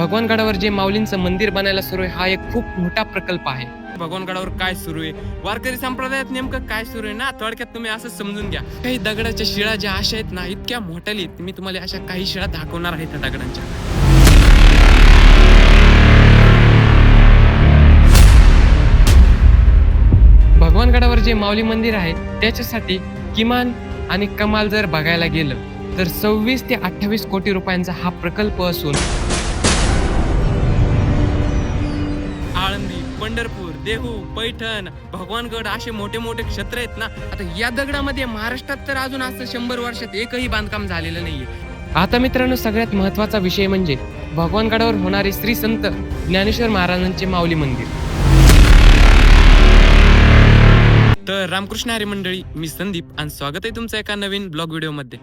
भगवानगडावर जे माऊलींचं मंदिर बनायला सुरू आहे हा एक खूप मोठा प्रकल्प आहे. भगवानगडावर काय सुरू आहे? वारकरी संप्रदायात नेमकं काय सुरू आहे ना? थोडक्यात तुम्ही असं समजून घ्या. काही दगडाच्या शिळा ज्या अशा आहेत ना इतक्या मोठ्याली मी तुम्हाला अशा काही शिळा दाखवणार आहे त्या दगडांच्या. भगवानगडावर जे माऊली मंदिर आहे त्याच्यासाठी किमान आणि कमाल जर बघायला गेलं तर सव्वीस ते अठ्ठावीस कोटी रुपयांचा हा प्रकल्प असून पंढरपूर देहू पैठण भगवानगड असे मोठे मोठे क्षेत्र आहेत ना. आता या दगडामध्ये महाराष्ट्रात तर अजून असं शंभर वर्षात एकही बांधकाम झालेलं नाहीये. आता मित्रांनो सगळ्यात महत्त्वाचा विषय म्हणजे भगवानगडावर होणारे श्री संत ज्ञानेश्वर महाराजांचे माऊली मंदिर. तर रामकृष्ण हरी मंडळी मी संदीप आणि स्वागत आहे तुमचं एका नवीन ब्लॉग व्हिडिओमध्ये.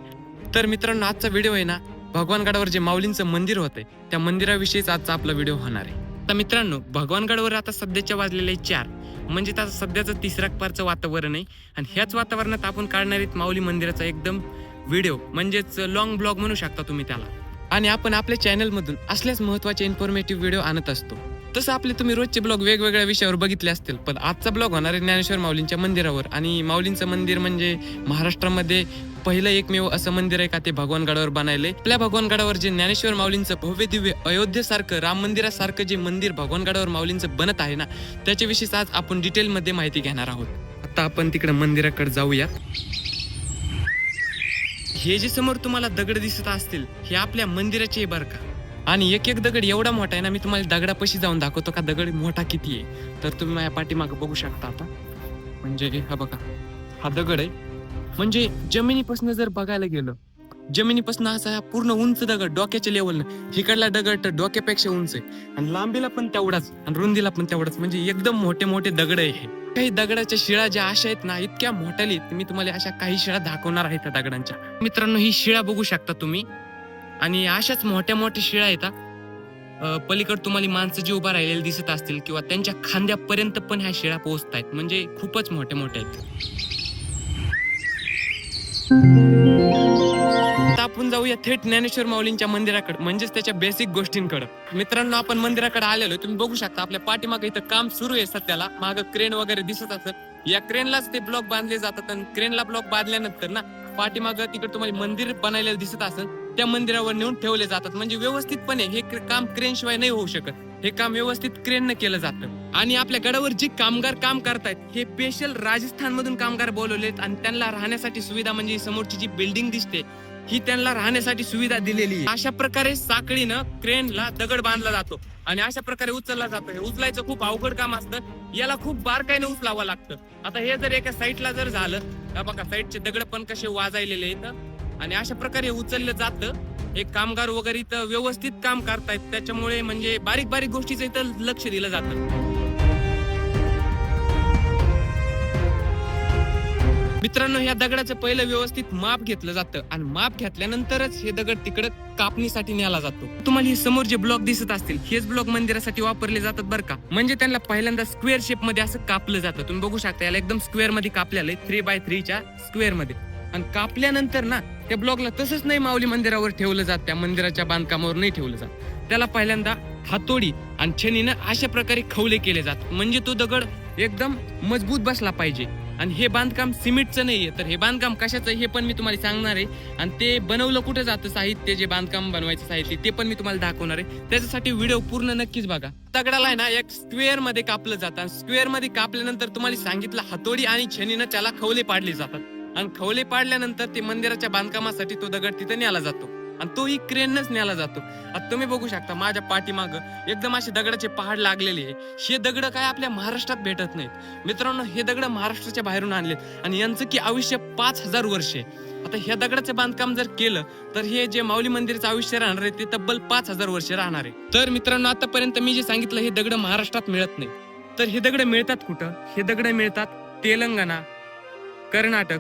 तर मित्रांनो आजचा व्हिडिओ आहे ना भगवानगडावर जे माऊलींचं मंदिर होतंय त्या मंदिराविषयीच आजचा आपला व्हिडिओ होणार आहे. तर मित्रांनो भगवानगडवर आता सध्याच्या वाजलेले चार. म्हणजे आता सध्याचं तिसऱ्या पारचं वातावरण आहे. आणि ह्याच वातावरणात आपण काढणार आहेत माऊली मंदिराचा एकदम व्हिडिओ म्हणजेच लॉंग ब्लॉग म्हणू शकता तुम्ही त्याला. आणि आपण आपल्या चॅनलमधून असल्याच महत्त्वाचे इन्फॉर्मेटिव्ह व्हिडिओ आणत असतो. तसं आपले तुम्ही रोजचे ब्लॉग वेगवेगळ्या विषयावर बघितले असतील पण आजचा ब्लॉग होणार आहे ज्ञानेश्वर माऊलींच्या मंदिरावर. आणि माऊलींचं मंदिर म्हणजे महाराष्ट्रामध्ये पहिलं एकमेव असं मंदिर आहे का ते भगवानगडावर बनायले आपल्या भगवानगडावर जे ज्ञानेश्वर माऊलींचं भव्य दिव्य अयोध्येसारखं राम मंदिरासारखं जे मंदिर भगवानगडावर माऊलींचं बनत आहे ना त्याच्याविषयीच आज आपण डिटेलमध्ये माहिती घेणार आहोत. आता आपण तिकडे मंदिराकडे जाऊया. हे जे समोर तुम्हाला दगड दिसत असतील हे आपल्या मंदिराचे बरं का? आणि एक एक दगड एवढा मोठा आहे ना मी तुम्हाला दगडापाशी जाऊन दाखवतो का दगड मोठा किती आहे. तर तुम्ही माझ्या पाठीमागं बघू शकता आता. म्हणजे हा बघा. हा दगड आहे. म्हणजे जमिनीपासून जर बघायला गेलं जमिनीपासून असा हा पूर्ण उंच दगड डोक्याच्या लेवलनं हिकडला दगड तर डोक्यापेक्षा उंच आहे. आणि लांबीला पण तेवढाच आणि रुंदीला पण तेवढाच. म्हणजे एकदम मोठे मोठे दगड आहे काही दगडाच्या शिळा ज्या अशा आहेत ना इतक्या मोठ्याली आहेत, मी तुम्हाला अशा काही शिळा दाखवणार आहेत त्या दगडांच्या. मित्रांनो ही शिळा बघू शकता तुम्ही. आणि अशाच मोठ्या मोठ्या शिळा आहेत पलीकडे तुम्हाला माणसं जी उभा राहिलेली दिसत असतील किंवा त्यांच्या खांद्यापर्यंत पण ह्या शिळा पोहोचतायत म्हणजे खूपच मोठ्या मोठ्या आहेत. आता आपण जाऊया थेट ज्ञानेश्वर माऊलींच्या मंदिराकडे म्हणजेच त्याच्या बेसिक गोष्टींकडे. मित्रांनो आपण मंदिराकडे आलेलो तुम्ही बघू शकता आपल्या पाठीमागे इथं काम सुरू आहे सध्याला माग क्रेन वगैरे दिसत असत या क्रेनलाच ते ब्लॉक बांधले जातात आणि क्रेनला ब्लॉक बांधल्यानंतर ना पाठीमाग तिकडे तुम्हाला मंदिर बनवलेलं दिसत असत त्या मंदिरावर नेऊन ठेवले जातात. म्हणजे व्यवस्थितपणे हे काम क्रेन शिवाय नाही होऊ शकत. हे काम व्यवस्थित क्रेननं केलं जातं. आणि आपल्या गडावर जे कामगार काम करतायत हे स्पेशल राजस्थान मधून कामगार बोलवलेत आणि त्यांना राहण्यासाठी सुविधा म्हणजे समोरची जी बिल्डिंग दिसते ही त्यांना राहण्यासाठी सुविधा दिलेली आहे. अशा प्रकारे साखळीनं क्रेनला दगड बांधला जातो. आणि अशा प्रकारे उचलला जातो. हे उचलायचं खूप अवघड काम असतं. याला खूप बारकाईने उचलावं लागतं. आता हे जर एका साईडला जर झालं बघा साईडचे दगड पण कसे वाजायलेले आहेत. आणि अशा प्रकारे उचललं जातं. एक कामगार वगैरे इथं व्यवस्थित काम करतायत. त्याच्यामुळे म्हणजे बारीक बारीक गोष्टीचं इथं लक्ष दिलं जातं. मित्रांनो ह्या दगडाचं पहिलं व्यवस्थित माप घेतलं जातं. आणि माप घेतल्यानंतरच हे दगड तिकडं कापणीसाठी न्याला जातो. तुम्हाला हे समोर जे ब्लॉक दिसत असतील हेच ब्लॉक मंदिरासाठी वापरले जातात बरं का. म्हणजे त्यांना पहिल्यांदा स्क्वेअर शेपमध्ये असं कापलं जातं. तुम्ही बघू शकता याला एकदम स्क्वेअरमध्ये कापलेलं थ्री बाय थ्रीच्या स्क्वेअरमध्ये आणि कापल्यानंतर ना त्या ब्लॉकला तसंच नाही माऊली मंदिरावर ठेवलं जात त्या मंदिराच्या बांधकामावर नाही ठेवलं जात. त्याला पहिल्यांदा हातोडी आणि छनीनं अशा प्रकारे खवले केले जात. म्हणजे तो दगड एकदम मजबूत बसला पाहिजे. आणि हे बांधकाम सिमेंटचं नाहीये तर हे बांधकाम कशाचं आहे हे पण मी तुम्हाला सांगणार आहे. आणि ते बनवलं कुठं जातं साहित्य जे बांधकाम बनवायचं साहित्य ते पण मी तुम्हाला दाखवणार आहे. त्याच्यासाठी व्हिडिओ पूर्ण नक्कीच बघा. दगडाला आहे ना एक स्क्वेअरमध्ये कापलं जातं. आणि स्क्वेअरमध्ये कापल्यानंतर तुम्हाला सांगितलं हातोडी आणि छनीनं त्याला खवले पाडले जातात. आणि खवले पाडल्यानंतर ते मंदिराच्या बांधकामासाठी तो दगड तिथे न्याला जातो. आणि तोही क्रेनच न्याला जातो. आता तुम्ही बघू शकता माझ्या पाठीमाग एकदम असे दगडाचे पहाड लागलेले आहे. हे दगड काय आपल्या महाराष्ट्रात भेटत नाहीत. मित्रांनो हे दगड महाराष्ट्राच्या बाहेरून आणलेत. आणि यांचं की आयुष्य पाच हजार वर्ष आहे. आता ह्या दगडाचं बांधकाम जर केलं तर हे जे माऊली मंदिराचं आयुष्य राहणार आहे ते तब्बल पाच हजार वर्ष राहणार आहे. तर मित्रांनो आतापर्यंत मी जे सांगितलं हे दगड महाराष्ट्रात मिळत नाही. तर हे दगड मिळतात कुठं? हे दगड मिळतात तेलंगणा कर्नाटक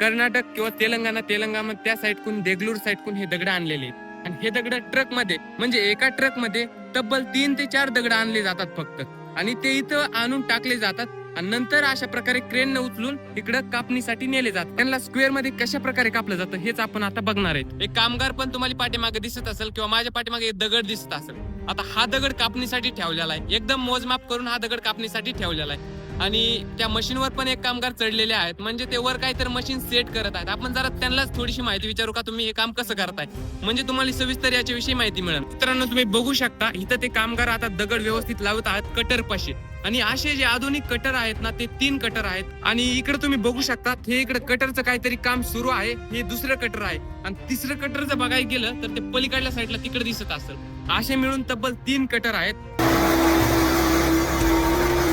कर्नाटक किंवा तेलंगणा तेलंगणा त्या साईडकून देगलूर साईडकून हे दगड आणलेले आहेत. आणि हे दगड ट्रकमध्ये म्हणजे एका ट्रकमध्ये तब्बल तीन ते चार दगड आणले जातात फक्त. आणि ते इथं आणून टाकले जातात. आणि नंतर अशा प्रकारे क्रेन उचलून इकडं कापणीसाठी नेले जातात. त्यांना स्क्वेअरमध्ये कशा प्रकारे कापलं जातं हेच आपण आता बघणार आहे एक कामगार पण तुम्हाला पाठीमागे दिसत असेल किंवा माझ्या पाठीमागे एक दगड दिसत असेल. आता हा दगड कापणीसाठी ठेवलेला आहे. एकदम मोजमाप करून हा दगड कापणीसाठी ठेवलेला आहे. आणि त्या मशीनवर पण एक कामगार चढलेले आहेत. म्हणजे ते वर काहीतरी मशीन सेट करत आहेत. आपण जरा त्यांनाच थोडीशी माहिती विचारू का तुम्ही हे काम कसं करताय? म्हणजे तुम्हाला सविस्तर याच्याविषयी माहिती मिळेल. मित्रांनो तुम्ही बघू शकता इथं ते कामगार आता दगड व्यवस्थित लावत आहेत कटर पाशी. आणि असे जे आधुनिक कटर आहेत ना ते तीन कटर आहेत. आणि इकडे तुम्ही बघू शकता हे इकडे कटरचं काहीतरी काम सुरू आहे हे दुसरं कटर आहे. आणि तिसरं कटर जर बघायला गेलं तर ते पलीकडल्या साईडला तिकडे दिसत असेल. असे मिळून तब्बल तीन कटर आहेत.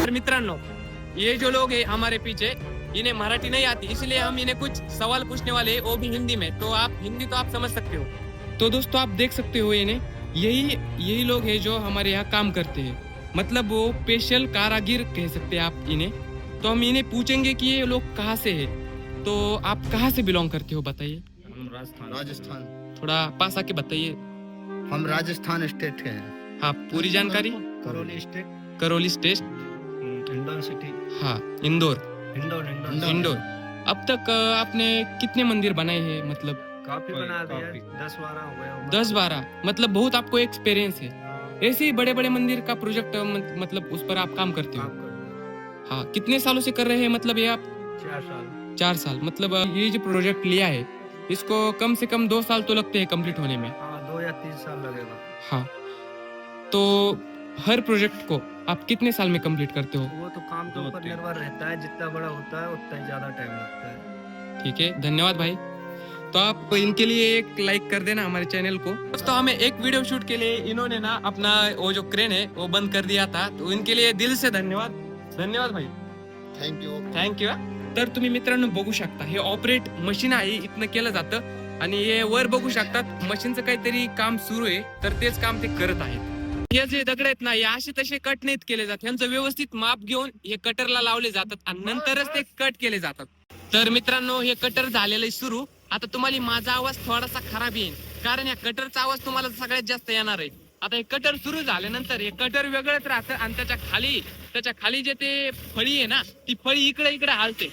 तर मित्रांनो ये जो लोग हैं हमारे पीछे इन्हें मराठी नहीं आती इसलिए हम इन्हें कुछ सवाल पूछने वाले वो भी हिंदी में। तो आप हिंदी तो आप समझ सकते हो। तो दोस्तों आप देख सकते हो इन्हें। यही यही लोग हैं जो हमारे यहाँ काम करते हैं। मतलब वो स्पेशल कारागिर कह सकते हैं आप इन्हें। तो हम इन्हें पूछेंगे कि ये लोग कहाँ से है। तो आप कहाँ से बिलोंग करते हो बताइए। हम राजस्थान। राजस्थान। थोड़ा पास आके बताइए। हम राजस्थान स्टेट के हैं। हाँ पूरी जानकारी? Karauli state. Karauli state. Hindaun city हाँ इंदौर। हिंडौन हिंडौन इंदौर। अब तक आपने कितने मंदिर बनाए हैं मतलब? काफ़ी बना दिया दस बारह हो गया दस बारह। मतलब बहुत आपको एक्सपीरियंस है। ऐसे ही बड़े बड़े मंदिर का प्रोजेक्ट मतलब उस पर आप काम करते हो? हाँ। कितने सालों से कर रहे हैं मतलब ये आप? चार साल। चार साल। मतलब ये जो प्रोजेक्ट लिया है इसको कम से कम दो साल तो लगते हैं कंप्लीट होने में। हाँ दो या तीन साल लगेगा। हाँ। तो हर प्रोजेक्ट को आप कितने साल में कंप्लीट करते हो? वो तो काम के ऊपर। निर्भर रहता है जितना बड़ा होता है उतना ही ज्यादा टाइम लगता है। ठीक है धन्यवाद भाई। तो आप इनके लिए एक लाइक कर देना हमारे चैनल को। दोस्तों हमें एक वीडियो शूट के लिए इन्होंने ना अपना वो जो क्रेन है वो बंद कर दिया था। तो इनके लिए दिल से धन्यवाद। धन्यवाद भाई। थैंक यू थँक्यू तर तुम्ही मित्रांनो बघू शकता हे ऑपरेट मशीन आहे इथनं केलं जातं. आणि हे वर बघू शकतात मशीनचं काहीतरी काम सुरू आहे तर तेच काम ते करत आहेत. हे जे दगड आहेत ना हे असे तसे कट नाहीत केले जात. यांचं व्यवस्थित माप घेऊन हे कटरला लावले जातात आणि नंतरच ते कट केले जातात. तर मित्रांनो हे कटर झालेलं आहे सुरू. आता तुम्हाला माझा आवाज थोडासा खराब येईल कारण या कटरचा आवाज तुम्हाला सगळ्यात जास्त येणार आहे. आता हे कटर सुरू झाल्यानंतर हे कटर वेगळंच राहतं आणि त्याच्याखाली त्याच्याखाली जे ते फळी आहे ना ती फळी इकडे इकडे हालते.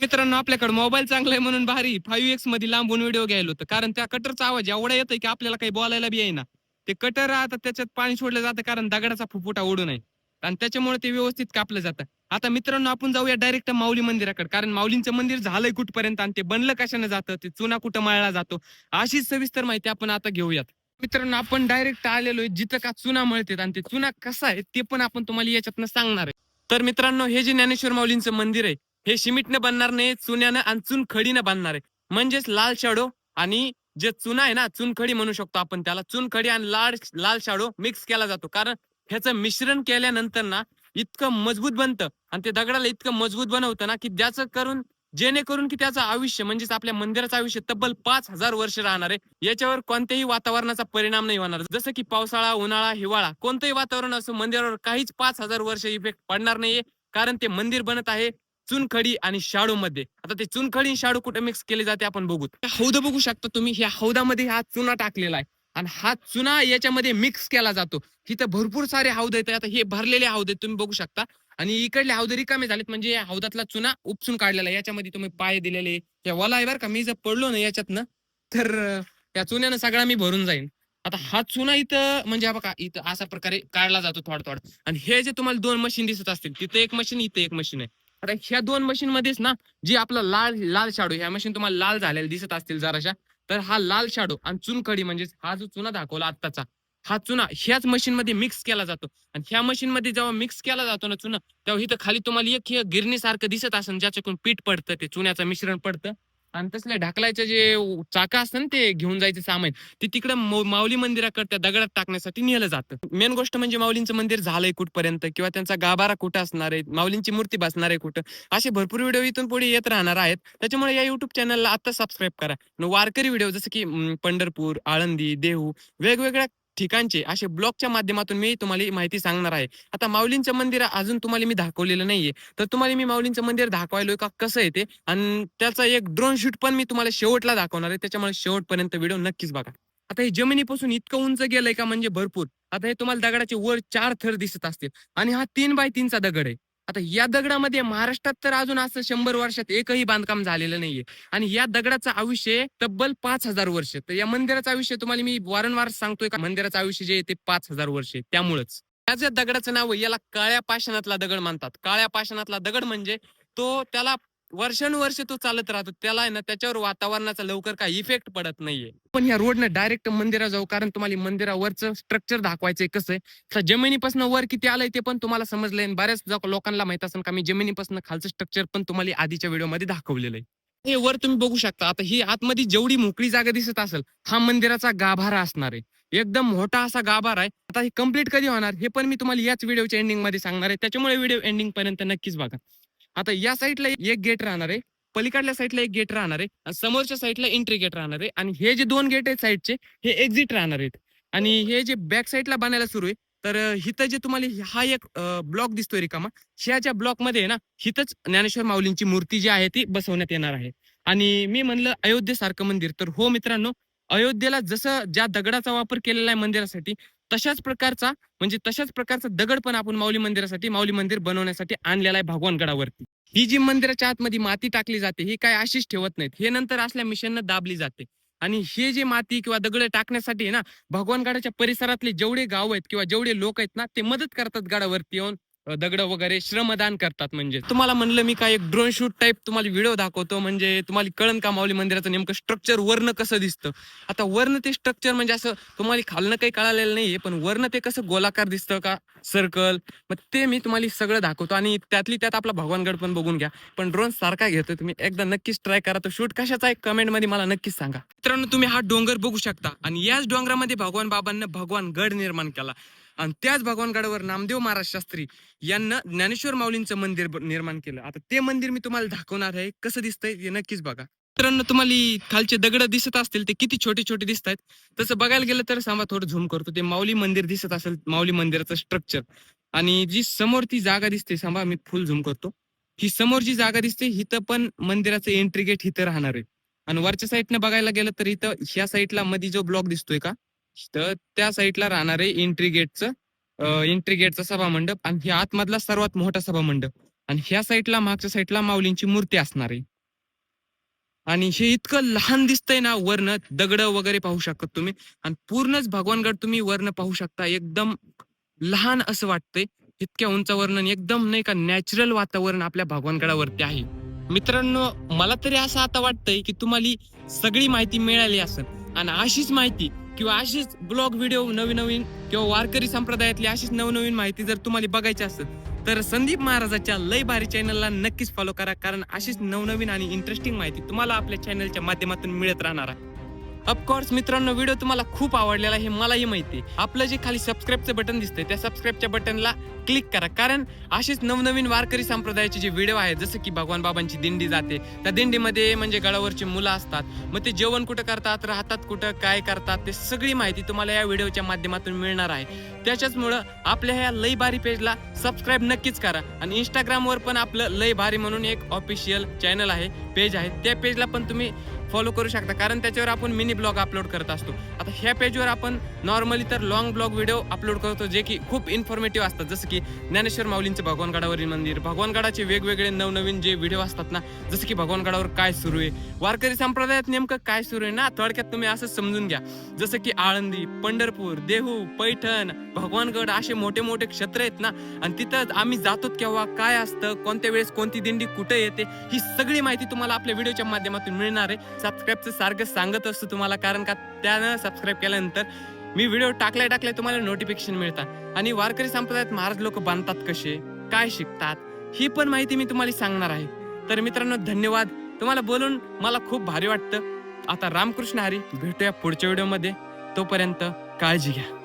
मित्रांनो आपल्याकडे मोबाईल चांगला आहे म्हणून भारी. फाईव्ह एक्समध्ये लांबून व्हिडिओ घ्यायला होतं. कारण त्या कटरचा आवाज एवढा येतोय की आपल्याला काही बोलायला बी येईना. ते कटर आता त्याच्यात पाणी सोडलं जातं कारण दगडाचा फुफुटा ओढू नये आणि त्याच्यामुळे ते व्यवस्थित कापलं जातं. आता मित्रांनो आपण जाऊया डायरेक्ट माऊली मंदिराकडे. कारण माऊलींचं मंदिर झालंय कुठपर्यंत आणि ते बनलं कशाने जातं ते चुना कुठं मळला जातो अशीच सविस्तर माहिती आपण आता घेऊयात. मित्रांनो आपण डायरेक्ट आलेलो आहे जिथं का चुना मळतेत आणि ते चुना कसा आहे ते पण आपण तुम्हाला याच्यातनं सांगणार आहे. तर मित्रांनो हे जे ज्ञानेश्वर माऊलींचं मंदिर आहे हे सिमेंटनं बनणार नाही चुन्यानं आणि चुनखडीनं बनणार आहे. म्हणजेच लाल शाडो आणि जे चुना आहे ना चुनखडी म्हणू शकतो आपण त्याला. चुनखडी आणि लाल लाल शाडो मिक्स केला जातो. कारण ह्याचं मिश्रण केल्यानंतर ना इतकं मजबूत बनतं आणि ते दगडाला इतकं मजबूत बनवतं ना की ज्याचं करून जेणेकरून की त्याचं आयुष्य म्हणजेच आपल्या मंदिराचं आयुष्य तब्बल पाच हजार वर्ष राहणार आहे. याच्यावर कोणत्याही वातावरणाचा परिणाम नाही होणार. जसं की पावसाळा उन्हाळा हिवाळा कोणतंही वातावरण असो मंदिरावर काहीच पाच हजार वर्ष इफेक्ट पडणार नाहीये. कारण ते मंदिर बनत आहे. चुनखडी आणि शाडू मध्ये. आता ते चुनखडी आणि शाडू कुठे मिक्स केले जाते आपण बघू. हौद बघू शकता तुम्ही. ह्या हौदामध्ये हा चुना टाकलेला आहे. आणि हा चुना याच्यामध्ये मिक्स केला जातो. इथं भरपूर सारे हौद आहेत आता हे भरलेले हौद आहेत तुम्ही बघू शकता. आणि इकडले हौद रिकामे झालेत. म्हणजे या हौदातला चुना उपसून काढलेला आहे. याच्यामध्ये तुम्ही पाय दिलेले. या वला आहे बरं का मी जर पडलो ना याच्यातनं तर या चुन्यानं सगळा मी भरून जाईन. आता हा चुना इथं म्हणजे हा बघा इथं अशा प्रकारे काढला जातो थोडा थोडा आणि हे जे तुम्हाला दोन मशीन दिसत असतील तिथं एक मशीन इथं एक मशीन आहे. आता ह्या दोन मशीन मध्येच ना जी आपला लाल लाल शाडू ह्या मशीन तुम्हाला लाल झालेल्या दिसत असतील जराशा तर हा लाल शाडू आणि चुनखडी म्हणजे हा जो चुना दाखवला आत्ताचा हा चुना ह्याच मशीन मध्ये मिक्स केला जातो. आणि ह्या मशीन मध्ये जेव्हा मिक्स केला जातो ना चुना तेव्हा इथं खाली तुम्हाला एक हे गिरणीसारखं दिसत असेल ज्याच्याकडून पीठ पडतं ते चुन्याचं मिश्रण पडतं. आणि तसल्या ढाकलायचं जे चाका असतं ना ते घेऊन जायचं सामान ते तिकडं माऊली मंदिराकडे त्या दगडात टाकण्यासाठी नेलं जातं. मेन गोष्ट म्हणजे माऊलींचं मंदिर झालंय कुठपर्यंत किंवा त्यांचा गाभारा कुठं असणार आहे माऊलींची मूर्ती बसणार आहे कुठं असे भरपूर व्हिडिओ इथून पुढे येत राहणार आहेत. त्याच्यामुळे या युट्यूब चॅनलला आता सबस्क्राईब करा. वारकरी व्हिडिओ जसं की पंढरपूर आळंदी देहू वेगवेगळ्या ठिकाणचे असे ब्लॉगच्या माध्यमातून मी तुम्हाला माहिती सांगणार आहे. आता माऊलींचं मंदिर अजून तुम्हाला मी दाखवलेलं नाहीये. तर तुम्हाला मी माऊलींचं मंदिर दाखवायलोय का? कसं आहे ते? आणि त्याचा एक ड्रोन शूट पण मी तुम्हाला शेवटला दाखवणार आहे. त्याच्यामुळे शेवटपर्यंत व्हिडिओ नक्कीच बघा. आता हे जमिनीपासून इतकं उंच गेलंय का? म्हणजे भरपूर. आता हे तुम्हाला दगडाचे वर चार थर दिसत असतील. आणि हा तीन बाय तीनचा दगड आहे. आता या दगडामध्ये महाराष्ट्रात तर अजून असं शंभर वर्षात एकही बांधकाम झालेलं नाहीये. आणि या दगडाचं आयुष्य तब्बल पाच हजार वर्ष. तर या मंदिराचं आयुष्य तुम्हाला मी वारंवार सांगतोय का? मंदिराचं आयुष्य जे आहे ते पाच हजार वर्ष आहे. त्यामुळेच. या ज्या दगडाचं नाव आहे, याला काळ्या पाषाणातला दगड म्हणतात. काळ्या पाषाणातला दगड म्हणजे तो त्याला वर्षानुवर्ष तो चालत राहतो. त्याला आहे ना त्याच्यावर वातावरणाचा लवकर काही इफेक्ट पडत नाहीये. पण ह्या रोडनं डायरेक्ट मंदिरा जाऊ कारण तुम्हाला मंदिरावरचं स्ट्रक्चर दाखवायचंय कसं आहे तर जमिनीपासून वर किती आलंय ते पण तुम्हाला समजलंय बऱ्याच लोकांना माहीत असेल का मी जमिनीपासून खालचं स्ट्रक्चर पण तुम्हाला आधीच्या व्हिडिओमध्ये दाखवलेलं आहे. हे वर तुम्ही बघू शकता. आता ही आतमध्ये जेवढी मोकळी जागा दिसत असेल हा मंदिराचा गाभारा असणार आहे. एकदम मोठा असा गाभारा आहे. आता हे कंप्लीट कधी होणार हे पण मी तुम्हाला याच व्हिडिओच्या एंडिंगमध्ये सांगणार आहे. त्याच्यामुळे व्हिडिओ एंडिंग पर्यंत नक्कीच बघा. आता या साईडला एक गेट राहणार आहे पलीकडल्या साईडला एक गेट राहणार आहे आणि समोरच्या साईडला एंट्री गेट राहणार आहे. आणि हे जे दोन गेट आहेत साईडचे हे एक्झिट राहणार आहेत. आणि हे जे बॅक साईडला बनायला सुरू आहे तर हिथं जे तुम्हाला हा एक ब्लॉक दिसतोय रिकामा. ह्याच्या ब्लॉकमध्ये आहे ना हिथंच ज्ञानेश्वर माऊलींची मूर्ती जी आहे ती बसवण्यात येणार आहे. आणि मी म्हणलं अयोध्येसारखं मंदिर. तर हो मित्रांनो अयोध्येला जसं ज्या दगडाचा वापर केलेला आहे मंदिरासाठी तशाच प्रकारचा म्हणजे तशाच प्रकारचा दगड पण आपण माऊली मंदिरासाठी माऊली मंदिर बनवण्यासाठी आणलेला आहे भगवानगडावरती. ही जी मंदिराच्या आतमध्ये माती टाकली जाते ही काय अशीच ठेवत नाहीत. हे नंतर असल्या मिशननं दाबली जाते. आणि हे जे माती किंवा दगड टाकण्यासाठी ना भगवानगडाच्या परिसरातले जेवढे गाव आहेत किंवा जेवढे लोक आहेत ना ते मदत करतात गडावरती येऊन. दगड वगैरे श्रमदान करतात म्हणजे तुम्हाला म्हणलं मी काय एक ड्रोन शूट टाईप तुम्हाला व्हिडिओ दाखवतो म्हणजे तुम्हाला कळण का माऊली मंदिराचं नेमकं स्ट्रक्चर वर्ण कसं दिसतं? आता वर्ण ते स्ट्रक्चर म्हणजे असं तुम्हाला खालनं काही कळालेलं नाहीये पण वर्ण ते कसं गोलाकार दिसतं का? सर्कल मग ते मी तुम्हाला सगळं दाखवतो आणि त्यातली त्यात आपला भगवानगड पण बघून घ्या. पण ड्रोन सारखा घेतो तुम्ही. एकदा नक्कीच ट्राय करा. तो शूट कशाचा एक कमेंटमध्ये मला नक्कीच सांगा. मित्रांनो तुम्ही हा डोंगर बघू शकता. आणि याच डोंगरामध्ये भगवान बाबांना भगवान गड निर्माण केला. आणि त्याच भगवानगडावर नामदेव महाराज शास्त्री यांना ज्ञानेश्वर माऊलींचं मंदिर निर्माण केलं. आता ते मंदिर मी तुम्हाला दाखवणार आहे. कसं दिसतंय हे नक्कीच बघा. मित्रांनो तुम्हाला खालचे दगड दिसत असतील ते किती छोटे छोटे दिसत आहेत तसं बघायला गेलं तर सांगा थोडं झूम करतो. ते माऊली मंदिर दिसत असेल माऊली मंदिराचं स्ट्रक्चर आणि जी समोर ती जागा दिसते सांगा मी फुल झूम करतो. ही समोर जी जागा दिसते हिथं पण मंदिराचं एंट्री गेट हिथं राहणार आहे. आणि वरच्या साईडनं बघायला गेलं तर इथं ह्या साईडला मध्ये जो ब्लॉक दिसतोय का? तर त्या साईडला राहणार आहे एंट्री गेटचं एंट्री सभा मंडप आणि ह्या आतमधला सर्वात मोठा सभा मंडप आणि ह्या साईडला मागच्या साईडला माऊलींची मूर्ती असणार आहे. आणि हे इतकं लहान दिसतंय ना वर्ण दगड वगैरे पाहू शकत तुम्ही. आणि पूर्णच भगवानगड तुम्ही वर्ण पाहू शकता. एकदम लहान असं वाटतंय. इतक्या उंच वर्णन एकदम नाही का नॅचरल वातावरण आपल्या भगवानगडावरती आहे. मित्रांनो मला तरी असं आता वाटतंय की तुम्हाला सगळी माहिती मिळाली असेल. आणि अशीच माहिती किंवा अशीच ब्लॉग व्हिडिओ नवीन नवीन किंवा वारकरी संप्रदायातली अशीच नवनवीन माहिती जर तुम्हाला बघायची असेल तर संदीप महाराजाच्या लय भारी चॅनलला नक्कीच फॉलो करा कारण अशीच नवनवीन आणि इंटरेस्टिंग माहिती तुम्हाला आपल्या चॅनलच्या माध्यमातून मिळत राहणार आहे ऑफकोर्स मित्रांनो व्हिडिओ तुम्हाला खूप आवडलेला आहे हे मलाही माहिती आहे. आपलं जे खाली सबस्क्राईबचं बटन दिसतंय त्या सबस्क्राईबच्या बटनला क्लिक करा. कारण असेच नवनवीन वारकरी संप्रदायाचे जे व्हिडिओ आहेत जसं की भगवान बाबांची दिंडी जाते. त्या दिंडीमध्ये म्हणजे गडावरची मुलं असतात. मग ते जेवण कुठं करतात राहतात कुठं काय करतात ते सगळी माहिती तुम्हाला या व्हिडिओच्या माध्यमातून मिळणार आहे. त्याच्याचमुळं आपल्या ह्या लई भारी पेजला सबस्क्राईब नक्कीच करा. आणि इंस्टाग्रामवर पण आपलं लई भारी म्हणून एक ऑफिशियल चॅनल आहे पेज आहे. त्या पेजला पण तुम्ही फॉलो करू शकता. कारण त्याच्यावर आपण मिनी ब्लॉग अपलोड करत असतो. आता ह्या पेजवर आपण नॉर्मली तर लॉंग ब्लॉग व्हिडिओ अपलोड करतो जे की खूप इन्फॉर्मेटिव्ह असतात. जसं की ज्ञानेश्वर माऊलींचं भगवानगडावरील मंदिर. भगवानगडाचे वेगवेगळे नवनवीन जे व्हिडिओ असतात ना जसं की भगवानगडावर काय सुरू आहे वारकरी संप्रदायात नेमकं काय सुरू आहे ना थोडक्यात तुम्ही असं समजून घ्या. जसं की आळंदी पंढरपूर देहू पैठण भगवानगड असे मोठे मोठे क्षेत्र आहेत ना आणि तिथं आम्ही जातो केव्हा काय असतं कोणत्या वेळेस कोणती दिंडी कुठे येते ही सगळी माहिती तुम्हाला आपल्या व्हिडिओच्या माध्यमातून मिळणार आहे. सबस्क्राईबचं सारखं सांगत असतो तुम्हाला कारण का त्यानं सबस्क्राईब केल्यानंतर मी व्हिडिओ टाकल्या टाकल्या तुम्हाला नोटिफिकेशन मिळतात. आणि वारकरी संप्रदायात महाराज लोक बांधतात कसे काय शिकतात ही पण माहिती मी तुम्हाला सांगणार आहे. तर मित्रांनो धन्यवाद. तुम्हाला बोलून मला खूप भारी वाटतं. आता रामकृष्ण हरी भेटूया पुढच्या व्हिडिओमध्ये. तोपर्यंत काळजी घ्या.